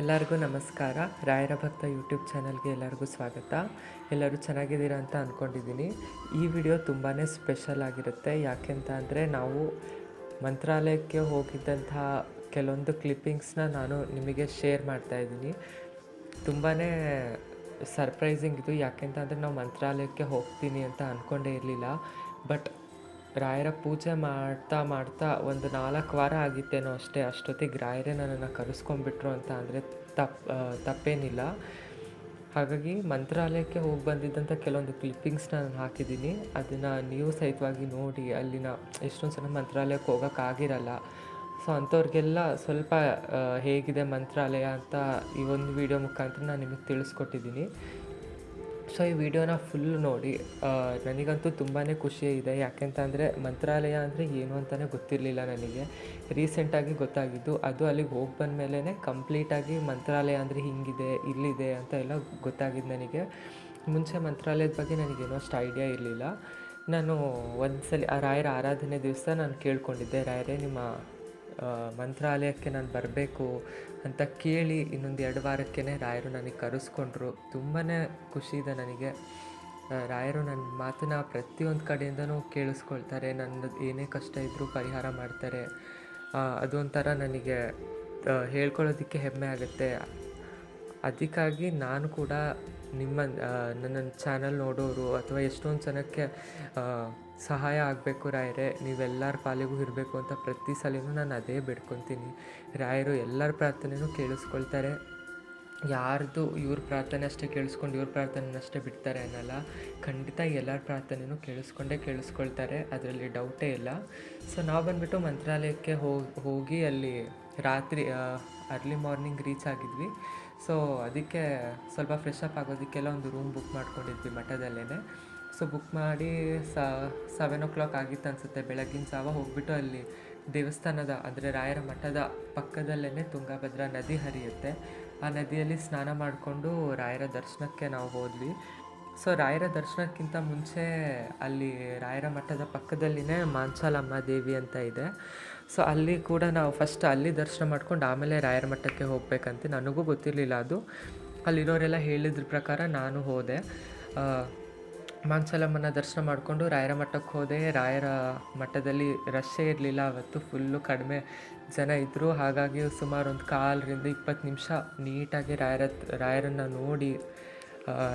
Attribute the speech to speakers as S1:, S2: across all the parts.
S1: ಎಲ್ಲರಿಗೂ ನಮಸ್ಕಾರ. ರಾಯರ ಭಕ್ತ ಯೂಟ್ಯೂಬ್ ಚಾನಲ್ಗೆ ಎಲ್ಲರಿಗೂ ಸ್ವಾಗತ. ಎಲ್ಲರೂ ಚೆನ್ನಾಗಿದ್ದೀರಾ ಅಂತ ಅಂದ್ಕೊಂಡಿದ್ದೀನಿ ಈ ವಿಡಿಯೋ ತುಂಬಾ ಸ್ಪೆಷಲ್ ಆಗಿರುತ್ತೆ. ಯಾಕೆಂತ ಅಂದರೆ ನಾವು ಮಂತ್ರಾಲಯಕ್ಕೆ ಹೋಗಿದ್ದಂತಹ ಕೆಲವೊಂದು ಕ್ಲಿಪ್ಪಿಂಗ್ಸ್ನ ನಾನು ನಿಮಗೆ ಶೇರ್ ಮಾಡ್ತಾ ಇದ್ದೀನಿ. ತುಂಬಾ ಸರ್ಪ್ರೈಸಿಂಗ್ ಇದು. ಯಾಕೆಂತ ಅಂದರೆ ನಾವು ಮಂತ್ರಾಲಯಕ್ಕೆ ಹೋಗ್ತೀನಿ ಅಂತ ಅಂದ್ಕೊಂಡೇ ಇರಲಿಲ್ಲ. ಬಟ್ ರಾಯರ ಪೂಜೆ ಮಾಡ್ತಾ ಮಾಡ್ತಾ ಒಂದು ನಾಲ್ಕು ವಾರ ಆಗಿತ್ತೇನೋ ಅಷ್ಟೇ, ಅಷ್ಟೊತ್ತಿಗೆ ರಾಯರೇ ನನ್ನನ್ನು ಕರೆಸ್ಕೊಂಡ್ಬಿಟ್ರು ಅಂತ ಅಂದರೆ ತಪ್ಪು ತಪ್ಪೇನಿಲ್ಲ. ಹಾಗಾಗಿ ಮಂತ್ರಾಲಯಕ್ಕೆ ಹೋಗಿ ಬಂದಿದ್ದಂಥ ಕೆಲವೊಂದು ಕ್ಲಿಪ್ಪಿಂಗ್ಸ್ನ ನಾನು ಹಾಕಿದ್ದೀನಿ. ಅದನ್ನು ನೀವು ಸಹಿತವಾಗಿ ನೋಡಿ, ಅಲ್ಲಿನ ಎಷ್ಟೊಂದು ಸಲ ಮಂತ್ರಾಲಯಕ್ಕೆ ಹೋಗೋಕ್ಕಾಗಿರಲ್ಲ ಸೊ ಅಂಥವ್ರಿಗೆಲ್ಲ ಸ್ವಲ್ಪ ಹೇಗಿದೆ ಮಂತ್ರಾಲಯ ಅಂತ ಈ ಒಂದು ವಿಡಿಯೋ ಮುಖಾಂತರ ನಾನು ನಿಮಗೆ ತಿಳಿಸ್ಕೊಟ್ಟಿದ್ದೀನಿ. ಸೊ ಈ ವಿಡಿಯೋನ ಫುಲ್ ನೋಡಿ ನನಗಂತೂ ತುಂಬಾ ಖುಷಿ ಇದೆ. ಯಾಕೆಂತಂದರೆ, ಮಂತ್ರಾಲಯ ಅಂದರೆ ಏನು ಅಂತಲೇ ಗೊತ್ತಿರಲಿಲ್ಲ ನನಗೆ. ರೀಸೆಂಟಾಗಿ ಗೊತ್ತಾಗಿದ್ದು, ಅದು ಅಲ್ಲಿಗೆ ಹೋಗಿ ಬಂದ ಮೇಲೇ ಕಂಪ್ಲೀಟಾಗಿ ಮಂತ್ರಾಲಯ ಅಂದರೆ ಹಿಂಗಿದೆ, ಇಲ್ಲಿದೆ ಅಂತ ಎಲ್ಲ ಗೊತ್ತಾಗಿದ್ದು ನನಗೆ. ಮುಂಚೆ ಮಂತ್ರಾಲಯದ ಬಗ್ಗೆ ನನಗೇನೋ ಅಷ್ಟು ಐಡಿಯಾ ಇರಲಿಲ್ಲ. ನಾನು ಒಂದ್ಸಲಿ, ಆ ರಾಯರ ಆರಾಧನೆ ದಿವಸ ನಾನು ಕೇಳ್ಕೊಂಡಿದ್ದೆ. ರಾಯರೇ, ನಿಮ್ಮ ಮಂತ್ರಾಲಯಕ್ಕೆ ನಾನು ಬರಬೇಕು ಅಂತ ಕೇಳಿ ಇನ್ನೊಂದು ಎರಡು ವಾರಕ್ಕೇ ರಾಯರು ನನಗೆ ಕರೆಸ್ಕೊಂಡ್ರು. ತುಂಬಾ ಖುಷಿ ಇದೆ ನನಗೆ. ರಾಯರು ನನ್ನ ಮಾತನ್ನ ಪ್ರತಿಯೊಂದು ಕಡೆಯಿಂದನೂ ಕೇಳಿಸ್ಕೊಳ್ತಾರೆ. ನನ್ನ ಏನೇ ಕಷ್ಟ ಇದ್ದರೂ ಪರಿಹಾರ ಮಾಡ್ತಾರೆ. ಅದೊಂಥರ ನನಗೆ ಹೇಳ್ಕೊಳ್ಳೋದಕ್ಕೆ ಹೆಮ್ಮೆ ಆಗುತ್ತೆ. ಅದಕ್ಕಾಗಿ ನಾನು ಕೂಡ ನಿಮ್ಮ ನನ್ನ ಚಾನಲ್ ನೋಡೋರು ಅಥವಾ ಎಷ್ಟೊಂದು ಜನಕ್ಕೆ ಸಹಾಯ ಆಗಬೇಕು ರಾಯರೇ, ನೀವೆಲ್ಲರ ಪಾಲಿಗೂ ಇರಬೇಕು ಅಂತ ಪ್ರತಿ ಸಲಿನೂ ನಾನು ಅದೇ ಬಿಡ್ಕೊತೀನಿ. ರಾಯರು ಎಲ್ಲರ ಪ್ರಾರ್ಥನೆಯೂ ಕೇಳಿಸ್ಕೊಳ್ತಾರೆ. ಯಾರ್ದು ಇವ್ರ ಪ್ರಾರ್ಥನೆ ಅಷ್ಟೇ ಕೇಳಿಸ್ಕೊಂಡು ಇವ್ರ ಪ್ರಾರ್ಥನೆ ಅಷ್ಟೇ ಬಿಡ್ತಾರೆ ಅನ್ನಲ್ಲ, ಖಂಡಿತ ಎಲ್ಲರ ಪ್ರಾರ್ಥನೆಯೂ ಕೇಳಿಸ್ಕೊಂಡೇ ಕೇಳಿಸ್ಕೊಳ್ತಾರೆ, ಅದರಲ್ಲಿ ಡೌಟೇ ಇಲ್ಲ. ಸೊ ನಾವು ಬಂದುಬಿಟ್ಟು ಮಂತ್ರಾಲಯಕ್ಕೆ ಹೋಗಿ ಅಲ್ಲಿ ರಾತ್ರಿ ಅರ್ಲಿ ಮಾರ್ನಿಂಗ್ ರೀಚ್ ಆಗಿದ್ವಿ. ಸೊ ಅದಕ್ಕೆ ಸ್ವಲ್ಪ ಫ್ರೆಶ್ ಅಪ್ ಆಗೋದಕ್ಕೆಲ್ಲ ಒಂದು ರೂಮ್ ಬುಕ್ ಮಾಡ್ಕೊಂಡಿದ್ವಿ ಮಠದಲ್ಲೇ ಸೊ ಬುಕ್ ಮಾಡಿ ಸೆವೆನ್ ಓ ಕ್ಲಾಕ್ ಆಗಿತ್ತು ಅನಿಸುತ್ತೆ. ಬೆಳಗಿನ ಜಾವ ಹೋಗ್ಬಿಟ್ಟು ಅಲ್ಲಿ ದೇವಸ್ಥಾನದ, ಅಂದರೆ ರಾಯರ ಮಠದ ಪಕ್ಕದಲ್ಲೇ ತುಂಗಭದ್ರಾ ನದಿ ಹರಿಯುತ್ತೆ. ಆ ನದಿಯಲ್ಲಿ ಸ್ನಾನ ಮಾಡಿಕೊಂಡು ರಾಯರ ದರ್ಶನಕ್ಕೆ ನಾವು ಹೋದ್ವಿ. ಸೊ ರಾಯರ ದರ್ಶನಕ್ಕಿಂತ ಮುಂಚೆ ಅಲ್ಲಿ ರಾಯರ ಮಠದ ಪಕ್ಕದಲ್ಲಿನೇ ಮಾಂಚಾಲಮ್ಮ ದೇವಿ ಅಂತ ಇದೆ. ಸೊ ಅಲ್ಲಿ ಕೂಡ ನಾವು ಫಸ್ಟ್ ಅಲ್ಲಿ ದರ್ಶನ ಮಾಡ್ಕೊಂಡು ಆಮೇಲೆ ರಾಯರ ಮಠಕ್ಕೆ ಹೋಗ್ಬೇಕಂತ ನನಗೂ ಗೊತ್ತಿರಲಿಲ್ಲ ಅದು. ಅಲ್ಲಿರೋರೆಲ್ಲ ಹೇಳಿದ್ರ ಪ್ರಕಾರ ನಾನು ಹೋದೆ. ಮಾಂಸಾಲಮ್ಮನ ದರ್ಶನ ಮಾಡಿಕೊಂಡು ರಾಯರ ಮಠಕ್ಕೆ ಹೋದೆ. ರಾಯರ ಮಠದಲ್ಲಿ ರಶ್ಶೇ ಇರಲಿಲ್ಲ, ಅವತ್ತು ಫುಲ್ಲು ಕಡಿಮೆ ಜನ ಇದ್ದರು ಹಾಗಾಗಿ ಸುಮಾರು ಒಂದು ಕಾಲರಿಂದ ಇಪ್ಪತ್ತು ನಿಮಿಷ ನೀಟಾಗಿ ರಾಯರ ರಾಯರನ್ನು ನೋಡಿ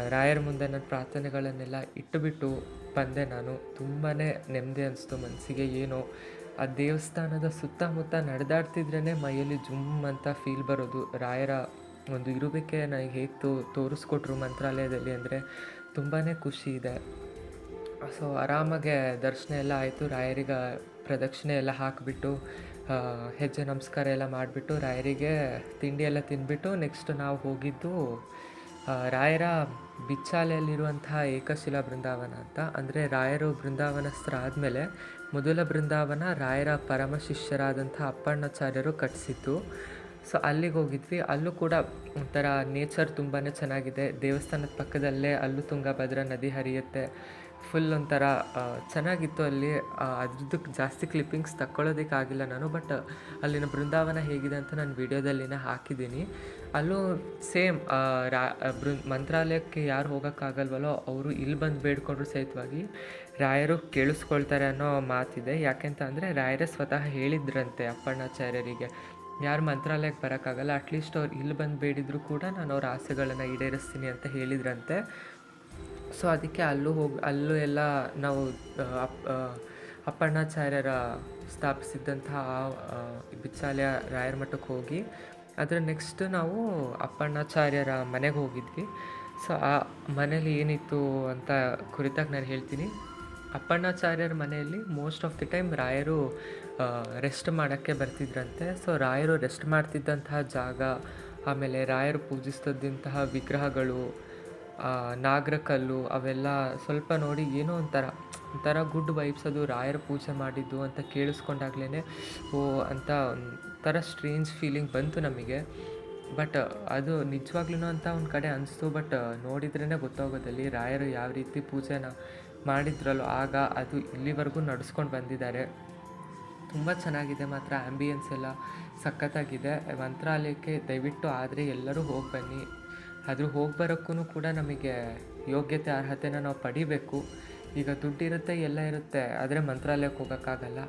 S1: ರಾಯರ ಮುಂದೆ ನನ್ನ ಪ್ರಾರ್ಥನೆಗಳನ್ನೆಲ್ಲ ಇಟ್ಟುಬಿಟ್ಟು ಬಂದೆ ನಾನು. ತುಂಬಾ ನೆಮ್ಮದಿ ಅನಿಸ್ತು ಮನಸ್ಸಿಗೆ ಏನೋ. ಆ ದೇವಸ್ಥಾನದ ಸುತ್ತಮುತ್ತ ನಡೆದಾಡ್ತಿದ್ರೇ ಮೈಯಲ್ಲಿ ಜುಮ್ ಅಂತ ಫೀಲ್ ಬರೋದು. ರಾಯರ ಒಂದು ಇರುವಿಕೆ ನನಗೆ ಹೇಗೆ ತೋರಿಸ್ಕೊಟ್ರು ಮಂತ್ರಾಲಯದಲ್ಲಿ ಅಂದರೆ ತುಂಬಾ ಖುಷಿ ಇದೆ. ಸೊ, ಆರಾಮಾಗೆ ದರ್ಶನ ಎಲ್ಲ ಆಯಿತು. ರಾಯರಿಗೆ ಪ್ರದಕ್ಷಿಣೆ ಎಲ್ಲ ಹಾಕಿಬಿಟ್ಟು ಹೆಜ್ಜೆ ನಮಸ್ಕಾರ ಎಲ್ಲ ಮಾಡಿಬಿಟ್ಟು, ರಾಯರಿಗೆ ತಿಂಡಿ ಎಲ್ಲ ತಿಂದ್ಬಿಟ್ಟು ನೆಕ್ಸ್ಟ್ ನಾವು ಹೋಗಿದ್ದು ರಾಯರ ಬಿಚ್ಚಾಲೆಯಲ್ಲಿರುವಂತಹ ಏಕಶಿಲಾ ಬೃಂದಾವನ ಅಂತ. ಅಂದರೆ ರಾಯರು ಬೃಂದಾವನಸ್ಥರ ಆದಮೇಲೆ ಮೊದಲ ಬೃಂದಾವನ ರಾಯರ ಪರಮ ಶಿಷ್ಯರಾದಂಥ ಅಪ್ಪಣ್ಣಾಚಾರ್ಯರು ಕಟ್ಟಿಸಿತ್ತು ಸೊ ಅಲ್ಲಿಗೆ ಹೋಗಿದ್ವಿ. ಅಲ್ಲೂ ಕೂಡ ಒಂಥರ ನೇಚರ್ ತುಂಬಾ ಚೆನ್ನಾಗಿದೆ. ದೇವಸ್ಥಾನದ ಪಕ್ಕದಲ್ಲೇ ಅಲ್ಲೂ ತುಂಗಭದ್ರಾ ನದಿ ಹರಿಯುತ್ತೆ. ಫುಲ್ ಒಂಥರ ಚೆನ್ನಾಗಿತ್ತು ಅಲ್ಲಿ. ಅದಕ್ಕೆ ಜಾಸ್ತಿ ಕ್ಲಿಪ್ಪಿಂಗ್ಸ್ ತಕ್ಕೊಳ್ಳೋದಕ್ಕಾಗಿಲ್ಲ ನಾನು ಬಟ್ ಅಲ್ಲಿನ ಬೃಂದಾವನ ಹೇಗಿದೆ ಅಂತ ನಾನು ವಿಡಿಯೋದಲ್ಲಿನ ಹಾಕಿದ್ದೀನಿ. ಅಲ್ಲೂ ಸೇಮ್ ರಾ ಬೃ, ಮಂತ್ರಾಲಯಕ್ಕೆ ಯಾರು ಹೋಗೋಕ್ಕಾಗಲ್ವಲ್ಲೋ ಅವರು ಇಲ್ಲಿ ಬಂದು ಬೇಡ್ಕೊಂಡ್ರು ಸಹಿತವಾಗಿ ರಾಯರು ಕೇಳಿಸ್ಕೊಳ್ತಾರೆ ಅನ್ನೋ ಮಾತಿದೆ. ಯಾಕೆಂತ ಅಂದರೆ ರಾಯರೇ ಸ್ವತಃ ಹೇಳಿದ್ರಂತೆ ಅಪ್ಪಣ್ಣಾಚಾರ್ಯರಿಗೆ ಯಾರು ಮಂತ್ರಾಲಯಕ್ಕೆ ಬರೋಕ್ಕಾಗಲ್ಲ ಅಟ್ಲೀಸ್ಟ್ ಅವ್ರು ಇಲ್ಲಿ ಬಂದು ಬೇಡಿದ್ರು ಕೂಡ ನಾನು ಅವ್ರ ಆಸೆಗಳನ್ನು ಈಡೇರಿಸ್ತೀನಿ ಅಂತ ಹೇಳಿದ್ರಂತೆ. ಸೊ ಅದಕ್ಕೆ ಅಲ್ಲೂ ಹೋಗಿ ಅಲ್ಲೂ ಎಲ್ಲ ನಾವು ಅಪ್ ಅಪ್ಪಣ್ಣಾಚಾರ್ಯರ ಸ್ಥಾಪಿಸಿದ್ದಂತಹ ಆ, ಬಿಚ್ಚಾಲಯ ರಾಯರ ಮಠಕ್ಕೆ ಹೋಗಿ ಅದರ ನೆಕ್ಸ್ಟ್ ನಾವು ಅಪ್ಪಣ್ಣಾಚಾರ್ಯರ ಮನೆಗೆ ಹೋಗಿದ್ವಿ. ಸೊ ಆ ಮನೇಲಿ ಏನಿತ್ತು ಅಂತ ಕುರಿತಾಗಿ ನಾನು ಹೇಳ್ತೀನಿ. ಅಪ್ಪಣ್ಣಾಚಾರ್ಯರ ಮನೆಯಲ್ಲಿ ಮೋಸ್ಟ್ ಆಫ್ ದಿ ಟೈಮ್ ರಾಯರು ರೆಸ್ಟ್ ಮಾಡೋಕ್ಕೆ ಬರ್ತಿದ್ರಂತೆ. ಸೊ ರಾಯರು ರೆಸ್ಟ್ ಮಾಡ್ತಿದ್ದಂತಹ ಜಾಗ ಆಮೇಲೆ ರಾಯರು ಪೂಜಿಸ್ತಿದ್ದಂತಹ ವಿಗ್ರಹಗಳು ನಾಗರಕಲ್ಲು ಅವೆಲ್ಲ ಸ್ವಲ್ಪ ನೋಡಿ ಏನೋ ಒಂಥರ ಒಂಥರ ಗುಡ್ ವೈಬ್ಸ್ ಅದು. ರಾಯರ ಪೂಜೆ ಮಾಡಿದ್ದು ಅಂತ ಕೇಳಿಸ್ಕೊಂಡಾಗ್ಲೇ ಓ, ಅಂತ ಒಂಥರ ಸ್ಟ್ರೇಂಜ್ ಫೀಲಿಂಗ್ ಬಂತು ನಮಗೆ. ಬಟ್ ಅದು ನಿಜವಾಗ್ಲೂ ಅಂತ ಒಂದು ಕಡೆ ಅನಿಸ್ತು ಬಟ್ ನೋಡಿದ್ರೇ ಗೊತ್ತಾಗೋದಲ್ಲಿ ರಾಯರು ಯಾವ ರೀತಿ ಪೂಜೆನ ಮಾಡಿದ್ರಲ್ಲೋ, ಆಗ ಅದು ಇಲ್ಲಿವರೆಗೂ ನಡೆಸ್ಕೊಂಡು ಬಂದಿದ್ದಾರೆ. ತುಂಬ ಚೆನ್ನಾಗಿದೆ ಮಾತ್ರ ಆ್ಯಂಬಿಯನ್ಸ್ ಎಲ್ಲ, ಸಖತ್ತಾಗಿದೆ. ಮಂತ್ರಾಲಯಕ್ಕೆ ದಯವಿಟ್ಟು ಆದರೆ ಎಲ್ಲರೂ ಹೋಗಿ ಬನ್ನಿ. ಆದರೂ ಹೋಗಿ ಬರೋಕ್ಕೂ ಕೂಡ ನಮಗೆ ಯೋಗ್ಯತೆ, ಅರ್ಹತೆನ ನಾವು ಪಡಿಬೇಕು. ಈಗ ದುಡ್ಡಿರುತ್ತೆ, ಎಲ್ಲ ಇರುತ್ತೆ, ಆದರೆ ಮಂತ್ರಾಲಯಕ್ಕೆ ಹೋಗೋಕ್ಕಾಗಲ್ಲ.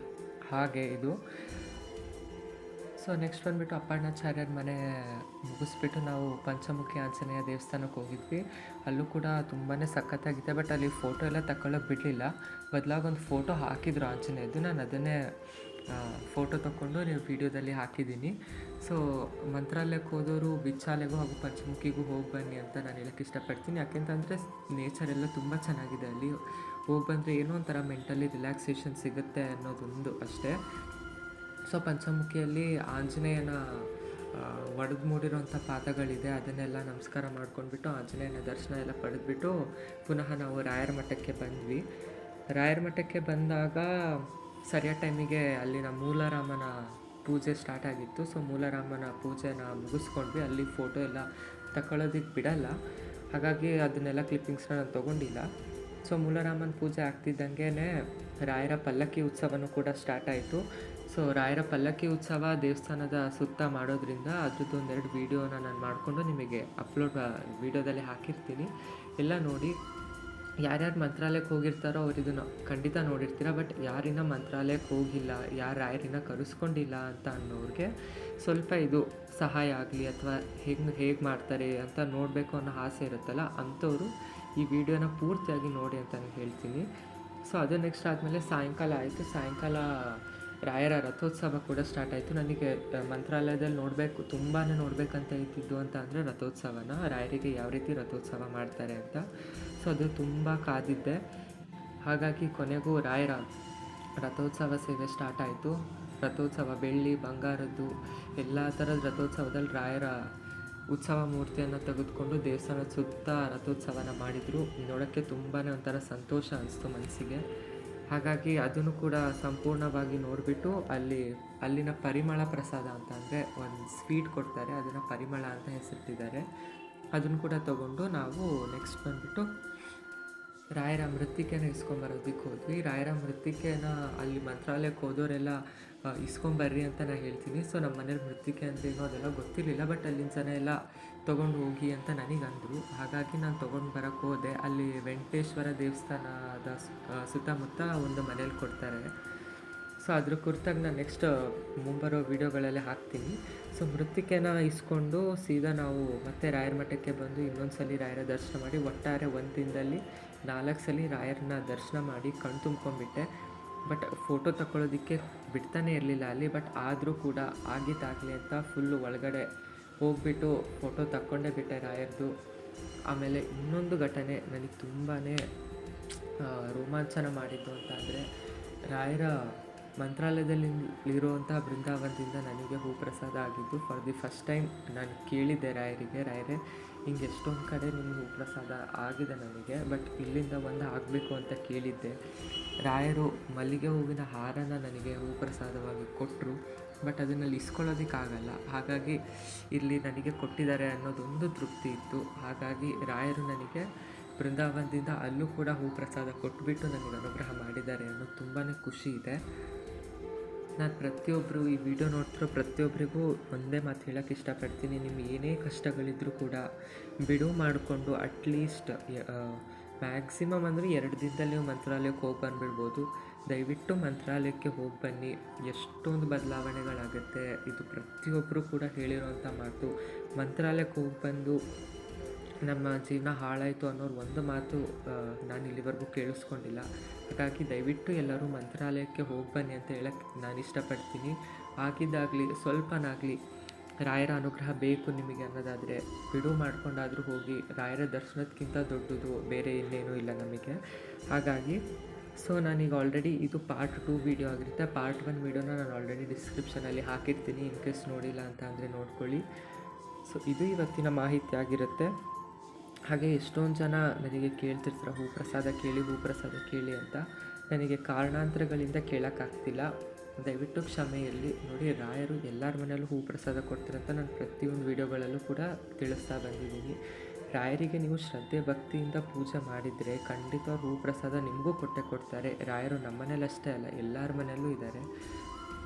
S1: ಹಾಗೆ ಇದು. ಸೊ ನೆಕ್ಸ್ಟ್ ಬಂದುಬಿಟ್ಟು ಅಪ್ಪಣ್ಣಾಚಾರ್ಯರ ಮನೆ ಮುಗಿಸ್ಬಿಟ್ಟು ನಾವು ಪಂಚಮುಖಿ ಆಂಜನೇಯ ದೇವಸ್ಥಾನಕ್ಕೆ ಹೋಗಿದ್ವಿ. ಅಲ್ಲೂ ಕೂಡ ತುಂಬಾ ಸಖತ್ತಾಗಿದೆ, ಬಟ್ ಅಲ್ಲಿ ಫೋಟೋ ಎಲ್ಲ ತಗೊಳ್ಳೋಕೆ ಬಿಡಲಿಲ್ಲ. ಬದಲಾಗಿ ಒಂದು ಫೋಟೋ ಹಾಕಿದ್ರು ಆಂಜನೇಯದ್ದು. ನಾನು ಅದನ್ನೇ ಫೋಟೋ ತಗೊಂಡು ನೀವು ವೀಡಿಯೋದಲ್ಲಿ ಹಾಕಿದ್ದೀನಿ. ಸೊ ಮಂತ್ರಾಲಯಕ್ಕೆ ಹೋದವರು ಬಿಚ್ಚಾಲೆಗೂ ಹಾಗೂ ಪಂಚಮುಖಿಗೂ ಹೋಗಿ ಬನ್ನಿ ಅಂತ ನಾನು ಹೇಳಕ್ಕೆ ಇಷ್ಟಪಡ್ತೀನಿ. ಯಾಕೆಂತಂದರೆ ನೇಚರ್ ಎಲ್ಲ ತುಂಬ ಚೆನ್ನಾಗಿದೆ ಅಲ್ಲಿ. ಹೋಗಿ ಬಂದರೆ ಏನೋ ಒಂಥರ ಮೆಂಟಲಿ ರಿಲ್ಯಾಕ್ಸೇಷನ್ ಸಿಗುತ್ತೆ ಅನ್ನೋದೊಂದು ಅಷ್ಟೇ. ಸೊ ಪಂಚಮುಖಿಯಲ್ಲಿ ಆಂಜನೇಯನ ಒಡೆದು ಮೂಡಿರುವಂಥ ಪಾದಗಳಿದೆ. ಅದನ್ನೆಲ್ಲ ನಮಸ್ಕಾರ ಮಾಡ್ಕೊಂಡ್ಬಿಟ್ಟು ಆಂಜನೇಯನ ದರ್ಶನ ಎಲ್ಲ ಪಡೆದ್ಬಿಟ್ಟು ಪುನಃ ನಾವು ರಾಯರ ಮಠಕ್ಕೆ ಬಂದ್ವಿ. ರಾಯರ ಮಠಕ್ಕೆ ಬಂದಾಗ ಸರಿಯಾದ ಟೈಮಿಗೆ ಅಲ್ಲಿನ ಮೂಲರಾಮನ ಪೂಜೆ ಸ್ಟಾರ್ಟ್ ಆಗಿತ್ತು. ಸೊ ಮೂಲರಾಮನ ಪೂಜೆನ ಮುಗಿಸ್ಕೊಂಡ್ವಿ. ಅಲ್ಲಿ ಫೋಟೋ ಎಲ್ಲ ತಗೊಳ್ಳೋದಕ್ಕೆ ಬಿಡಲ್ಲ. ಹಾಗಾಗಿ ಅದನ್ನೆಲ್ಲ ಕ್ಲಿಪ್ಪಿಂಗ್ಸ್ನ ನಾನು ತೊಗೊಂಡಿಲ್ಲ. ಸೊ ಮೂಲರಾಮನ ಪೂಜೆ ಆಗ್ತಿದ್ದಂಗೆ ರಾಯರ ಪಲ್ಲಕ್ಕಿ ಉತ್ಸವನೂ ಕೂಡ ಸ್ಟಾರ್ಟ್ ಆಯಿತು. ಸೊ ರಾಯರ ಪಲ್ಲಕ್ಕಿ ಉತ್ಸವ ದೇವಸ್ಥಾನದ ಸುತ್ತ ಮಾಡೋದ್ರಿಂದ ಅದ್ರದ್ದು ಒಂದೆರಡು ವೀಡಿಯೋನ ನಾನು ಮಾಡಿಕೊಂಡು ನಿಮಗೆ ಅಪ್ಲೋಡ್ ವೀಡಿಯೋದಲ್ಲಿ ಹಾಕಿರ್ತೀನಿ. ಎಲ್ಲ ನೋಡಿ ಯಾರ್ಯಾರು ಮಂತ್ರಾಲಯಕ್ಕೆ ಹೋಗಿರ್ತಾರೋ ಅವ್ರು ಇದನ್ನು ಖಂಡಿತ ನೋಡಿರ್ತೀರ, ಬಟ್ ಯಾರಿನ ಮಂತ್ರಾಲಯಕ್ಕೆ ಹೋಗಿಲ್ಲ, ಯಾರು ರಾಯರಿನ ಕರೆಸ್ಕೊಂಡಿಲ್ಲ ಅಂತ ಅನ್ನೋರಿಗೆ ಸ್ವಲ್ಪ ಇದು ಸಹಾಯ ಆಗಲಿ ಅಥವಾ ಹೆಂಗೆ, ಹೇಗೆ ಮಾಡ್ತಾರೆ ಅಂತ ನೋಡಬೇಕು ಅನ್ನೋ ಆಸೆ ಇರುತ್ತಲ್ಲ, ಅಂಥವ್ರು ಈ ವಿಡಿಯೋನ ಪೂರ್ತಿಯಾಗಿ ನೋಡಿ ಅಂತ ನಾನು ಹೇಳ್ತೀನಿ. ಸೊ, ಅದು ನೆಕ್ಸ್ಟ್ ಆದಮೇಲೆ ಸಾಯಂಕಾಲ ಆಯಿತು. ಸಾಯಂಕಾಲ ರಾಯರ ರಥೋತ್ಸವ ಕೂಡ ಸ್ಟಾರ್ಟ್ ಆಯಿತು. ನನಗೆ ಮಂತ್ರಾಲಯದಲ್ಲಿ ನೋಡಬೇಕು ತುಂಬಾ ನೋಡಬೇಕಂತ ಇದ್ದಿದ್ದು ಅಂತ ಅಂದರೆ ರಥೋತ್ಸವನ, ರಾಯರಿಗೆ ಯಾವ ರೀತಿ ರಥೋತ್ಸವ ಮಾಡ್ತಾರೆ ಅಂತ. ಅದು ತುಂಬ ಕಾದಿದ್ದೆ. ಹಾಗಾಗಿ ಕೊನೆಗೂ ರಾಯರ ರಥೋತ್ಸವ ಸೇವೆ ಸ್ಟಾರ್ಟ್ ಆಯಿತು. ರಥೋತ್ಸವ, ಬೆಳ್ಳಿ, ಬಂಗಾರದ್ದು ಎಲ್ಲ ಥರದ ರಥೋತ್ಸವದಲ್ಲಿ ರಾಯರ ಉತ್ಸವ ಮೂರ್ತಿಯನ್ನು ತೆಗೆದುಕೊಂಡು ದೇವಸ್ಥಾನದ ಸುತ್ತ ರಥೋತ್ಸವನ ಮಾಡಿದರು. ನೋಡೋಕ್ಕೆ ತುಂಬಾ ಒಂಥರ ಸಂತೋಷ ಅನಿಸ್ತು ಮನಸ್ಸಿಗೆ ಹಾಗಾಗಿ ಅದನ್ನು ಕೂಡ ಸಂಪೂರ್ಣವಾಗಿ ನೋಡಿಬಿಟ್ಟು ಅಲ್ಲಿ, ಅಲ್ಲಿನ ಪರಿಮಳ ಪ್ರಸಾದ ಅಂತ ಅಂದರೆ ಒಂದು ಸ್ವೀಟ್ ಕೊಡ್ತಾರೆ. ಅದನ್ನು ಪರಿಮಳ ಅಂತ ಹೆಸರಿಟ್ಟಿದ್ದಾರೆ. ಅದನ್ನು ಕೂಡ ತಗೊಂಡು ನಾವು ನೆಕ್ಸ್ಟ್ ಬಂದುಬಿಟ್ಟು ರಾಯರ ಮೃತ್ತಿಕೆನ ಇಸ್ಕೊಂಬರೋದಕ್ಕೆ ಹೋದ್ವಿ. ರಾಯರ ಮೃತ್ತಿಕೆನ ಅಲ್ಲಿ ಮಂತ್ರಾಲಯಕ್ಕೆ ಹೋದೋರೆಲ್ಲ ಇಸ್ಕೊಂಬರ್ರಿ ಅಂತ ನಾನು ಹೇಳ್ತೀನಿ. ಸೊ ನಮ್ಮ ಮನೇಲಿ ಮೃತ್ತಿಕೆ ಅಂತ ಏನೋ ಅದೆಲ್ಲ ಗೊತ್ತಿರಲಿಲ್ಲ. ಬಟ್ ಅಲ್ಲಿನ ಜನ ಎಲ್ಲ ತೊಗೊಂಡು ಹೋಗಿ ಅಂತ ನನಗೆ ಅಂದರು ಹಾಗಾಗಿ ನಾನು ತೊಗೊಂಡು ಬರೋಕ್ಕೆ ಹೋದೆ. ಅಲ್ಲಿ ವೆಂಕಟೇಶ್ವರ ದೇವಸ್ಥಾನದ ಸುತ್ತಮುತ್ತ ಒಂದು ಮನೇಲಿ ಕೊಡ್ತಾರೆ. ಸೊ, ಅದ್ರ ಕುರಿತಾಗಿ ನಾನು ನೆಕ್ಸ್ಟ್ ಮುಂಬರೋ ವೀಡಿಯೋಗಳಲ್ಲಿ ಹಾಕ್ತೀನಿ. ಸೊ, ಮೃತ್ತಿಕೆನ ಇಸ್ಕೊಂಡು ಸೀದಾ ನಾವು ಮತ್ತೆ ರಾಯರ ಮಠಕ್ಕೆ ಬಂದು ಇನ್ನೊಂದು ಸಲ ರಾಯರ ದರ್ಶನ ಮಾಡಿ ಒಟ್ಟಾರೆ ಒಂದು ದಿನದಲ್ಲಿ ನಾಲ್ಕು ಸಲ ರಾಯರನ್ನ ದರ್ಶನ ಮಾಡಿ ಕಣ್ ತುಂಬ್ಕೊಂಡ್ಬಿಟ್ಟೆ. ಬಟ್ ಫೋಟೋ ತಗೊಳ್ಳೋದಕ್ಕೆ ಬಿಡ್ತಾನೆ ಇರಲಿಲ್ಲ ಅಲ್ಲಿ. ಬಟ್ ಆದರೂ ಕೂಡ ಆಗಿದ್ದಾಗಲಿ ಅಂತ ಫುಲ್ಲು ಒಳಗಡೆ ಹೋಗ್ಬಿಟ್ಟು ಫೋಟೋ ತಕ್ಕೊಂಡೇ ಬಿಟ್ಟೆ ರಾಯರ್ದು. ಆಮೇಲೆ ಇನ್ನೊಂದು ಘಟನೆ ನನಗೆ ತುಂಬಾ ರೋಮಾಂಚನ ಮಾಡಿದ್ದು ಅಂತ ಅಂದರೆ ರಾಯರ ಮಂತ್ರಾಲಯದಲ್ಲಿ ಇರುವಂಥ ಬೃಂದಾವನದಿಂದ ನನಗೆ ಹೂಪ್ರಸಾದ ಆಗಿದ್ದು ಫಾರ್ ದಿ ಫಸ್ಟ್ ಟೈಮ್ ನಾನು ಕೇಳಿದ್ದೆ ರಾಯರಿಗೆ. ರಾಯರೇ ಹಿಂಗೆ ಎಷ್ಟೊಂದು ಕಡೆ ನಿಮ್ಮ ಹೂ ಪ್ರಸಾದ ಆಗಿದೆ ನನಗೆ, ಬಟ್ ಇಲ್ಲಿಂದ ಒಂದು ಆಗಬೇಕು ಅಂತ ಕೇಳಿದ್ದೆ. ರಾಯರು ಮಲ್ಲಿಗೆ ಹೂವಿನ ಹಾರನ ನನಗೆ ಹೂ ಪ್ರಸಾದವಾಗಿ ಕೊಟ್ಟರು ಬಟ್ ಅದನ್ನಲ್ಲಿ ಇಸ್ಕೊಳ್ಳೋದಕ್ಕಾಗಲ್ಲ ಹಾಗಾಗಿ ಇಲ್ಲಿ ನನಗೆ ಕೊಟ್ಟಿದ್ದಾರೆ ಅನ್ನೋದೊಂದು ತೃಪ್ತಿ ಇತ್ತು. ಹಾಗಾಗಿ ರಾಯರು ನನಗೆ ಬೃಂದಾವನದಿಂದ ಅಲ್ಲೂ ಕೂಡ ಹೂ ಪ್ರಸಾದ ಕೊಟ್ಬಿಟ್ಟು ನನಗೆ ಅನುಗ್ರಹ ಮಾಡಿದ್ದಾರೆ ಅನ್ನೋದು ತುಂಬಾ ಖುಷಿ ಇದೆ. ನಾನು ಪ್ರತಿಯೊಬ್ಬರು ಈ ವಿಡಿಯೋ ನೋಡ್ತಿರೋ ಪ್ರತಿಯೊಬ್ಬರಿಗೂ ಒಂದೇ ಮಾತು ಹೇಳೋಕ್ಕೆ ಇಷ್ಟಪಡ್ತೀನಿ. ನಿಮ್ಗೆ ಏನೇ ಕಷ್ಟಗಳಿದ್ರೂ ಕೂಡ ಬಿಡು ಮಾಡಿಕೊಂಡು ಅಟ್ಲೀಸ್ಟ್ ಮ್ಯಾಕ್ಸಿಮಮ್ ಅಂದರೆ ಎರಡು ದಿನದಲ್ಲಿ ನೀವು ಮಂತ್ರಾಲಯಕ್ಕೆ ಹೋಗಿ ಬಂದುಬಿಡ್ಬೋದು. ದಯವಿಟ್ಟು ಮಂತ್ರಾಲಯಕ್ಕೆ ಹೋಗಿ ಬನ್ನಿ. ಎಷ್ಟೊಂದು ಬದಲಾವಣೆಗಳಾಗುತ್ತೆ. ಇದು ಪ್ರತಿಯೊಬ್ಬರು ಕೂಡ ಹೇಳಿರೋಂಥ ಮಾತು. ಮಂತ್ರಾಲಯಕ್ಕೆ ಹೋಗಿ ಬಂದು ನಮ್ಮ ಜೀವನ ಹಾಳಾಯಿತು ಅನ್ನೋರು ಒಂದು ಮಾತು ನಾನು ಇಲ್ಲಿವರೆಗೂ ಕೇಳಿಸ್ಕೊಂಡಿಲ್ಲ. ಹಾಗಾಗಿ ದಯವಿಟ್ಟು ಎಲ್ಲರೂ ಮಂತ್ರಾಲಯಕ್ಕೆ ಹೋಗಿ ಬನ್ನಿ ಅಂತ ಹೇಳಕ್ಕೆ ನಾನು ಇಷ್ಟಪಡ್ತೀನಿ. ಆಗಿದ್ದಾಗಲಿ, ಸ್ವಲ್ಪನಾಗಲಿ ರಾಯರ ಅನುಗ್ರಹ ಬೇಕು ನಿಮಗೆ ಅನ್ನೋದಾದರೆ ಬಿಡುವು ಮಾಡ್ಕೊಂಡಾದರೂ ಹೋಗಿ ರಾಯರ ದರ್ಶನಕ್ಕಿಂತ ದೊಡ್ಡದು ಬೇರೆ ಇನ್ನೇನೂ ಇಲ್ಲ ನಮಗೆ. ಹಾಗಾಗಿ, ಸೊ ನಾನೀಗ ಆಲ್ರೆಡಿ ಇದು ಪಾರ್ಟ್ ಟೂ ವೀಡಿಯೋ ಆಗಿರುತ್ತೆ. ಪಾರ್ಟ್ ಒನ್ ವೀಡಿಯೋನ ನಾನು ಆಲ್ರೆಡಿ ಡಿಸ್ಕ್ರಿಪ್ಷನಲ್ಲಿ ಹಾಕಿರ್ತೀನಿ. ಇನ್ ಕೇಸ್ ನೋಡಿಲ್ಲ ಅಂತ ಅಂದರೆ ನೋಡ್ಕೊಳ್ಳಿ. ಸೊ ಇದು ಇವತ್ತಿನ ಮಾಹಿತಿ ಆಗಿರುತ್ತೆ. ಹಾಗೆ ಎಷ್ಟೊಂದು ಜನ ನನಗೆ ಕೇಳ್ತಿರ್ತಾರೆ, ಹೂ, ಪ್ರಸಾದ ಕೇಳಿ, ಹೂ, ಪ್ರಸಾದ ಕೇಳಿ ಅಂತ. ನನಗೆ ಕಾರಣಾಂತರಗಳಿಂದ ಕೇಳೋಕ್ಕಾಗ್ತಿಲ್ಲ. ದಯವಿಟ್ಟು ಕ್ಷಮೆಯಲ್ಲಿ. ನೋಡಿ, ರಾಯರು ಎಲ್ಲರ ಮನೆಯಲ್ಲೂ ಹೂ, ಪ್ರಸಾದ ಕೊಡ್ತಾರೆ ಅಂತ ನಾನು ಪ್ರತಿಯೊಂದು ವೀಡಿಯೋಗಳಲ್ಲೂ ಕೂಡ ತಿಳಿಸ್ತಾ ಬಂದಿದ್ದೀನಿ. ರಾಯರಿಗೆ ನೀವು ಶ್ರದ್ಧೆ, ಭಕ್ತಿಯಿಂದ ಪೂಜೆ ಮಾಡಿದರೆ ಖಂಡಿತ ಹೂ, ಪ್ರಸಾದ ನಿಮಗೂ ಕೊಟ್ಟೆ ಕೊಡ್ತಾರೆ. ರಾಯರು ನಮ್ಮ ಮನೇಲಿ ಅಷ್ಟೇ ಅಲ್ಲ, ಎಲ್ಲರ ಮನೆಯಲ್ಲೂ ಇದ್ದಾರೆ.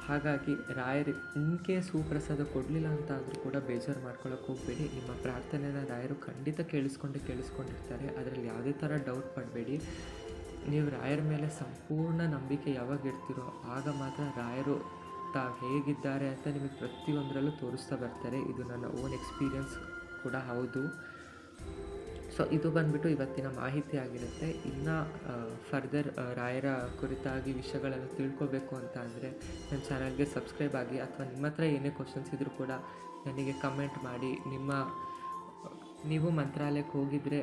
S1: ಹಾಗಾಗಿ ರಾಯರು ಇನ್ ಸುಪ್ರಸಾದ ಕೊಡಲಿಲ್ಲ ಅಂತ ಆದರೂ ಕೂಡ ಬೇಜಾರು ಮಾಡ್ಕೊಳ್ಳೋಕೆ ಹೋಗಬೇಡಿ. ನಿಮ್ಮ ಪ್ರಾರ್ಥನೆನ ರಾಯರು ಖಂಡಿತ ಕೇಳಿಸ್ಕೊಂಡು ಕೇಳಿಸ್ಕೊಂಡಿರ್ತಾರೆ. ಅದರಲ್ಲಿ ಯಾವುದೇ ಥರ ಡೌಟ್ ಪಡಬೇಡಿ. ನೀವು ರಾಯರ ಮೇಲೆ ಸಂಪೂರ್ಣ ನಂಬಿಕೆ ಯಾವಾಗ ಇಡ್ತೀರೋ ಆಗ ಮಾತ್ರ ರಾಯರು ತಾವು ಹೇಗಿದ್ದಾರೆ ಅಂತ ನಿಮಗೆ ಪ್ರತಿಯೊಂದರಲ್ಲೂ ತೋರಿಸ್ತಾ ಬರ್ತಾರೆ. ಇದು ನನ್ನ ಓನ್ ಎಕ್ಸ್ಪೀರಿಯನ್ಸ್ ಕೂಡ ಹೌದು. ಸೊ ಇದು ಬಂದ್ಬಿಟ್ಟು ಇವತ್ತಿನ ಮಾಹಿತಿ ಆಗಿರುತ್ತೆ. ಇನ್ನು ಫರ್ದರ್ ರಾಯರ ಕುರಿತಾಗಿ ವಿಷಯಗಳನ್ನು ತಿಳ್ಕೊಬೇಕು ಅಂತ ಅಂದರೆ ನನ್ನ ಚಾನಲ್ಗೆ ಸಬ್ಸ್ಕ್ರೈಬ್ ಆಗಿ ಅಥವಾ ನಿಮ್ಮ ಹತ್ರ ಏನೇ ಕ್ವಶನ್ಸ್ ಇದ್ದರೂ ಕೂಡ ನನಗೆ ಕಮೆಂಟ್ ಮಾಡಿ. ನಿಮ್ಮ, ನೀವು ಮಂತ್ರಾಲಯಕ್ಕೆ ಹೋಗಿದರೆ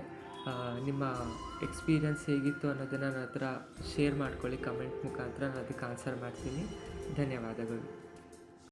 S1: ನಿಮ್ಮ ಎಕ್ಸ್ಪೀರಿಯನ್ಸ್ ಹೇಗಿತ್ತು ಅನ್ನೋದನ್ನು ನನ್ನ ಹತ್ರ ಶೇರ್ ಮಾಡ್ಕೊಳ್ಳಿ. ಕಮೆಂಟ್ ಮುಖಾಂತರ ನಾನು ಅದಕ್ಕೆ ಆನ್ಸರ್ ಮಾಡ್ತೀನಿ. ಧನ್ಯವಾದಗಳು.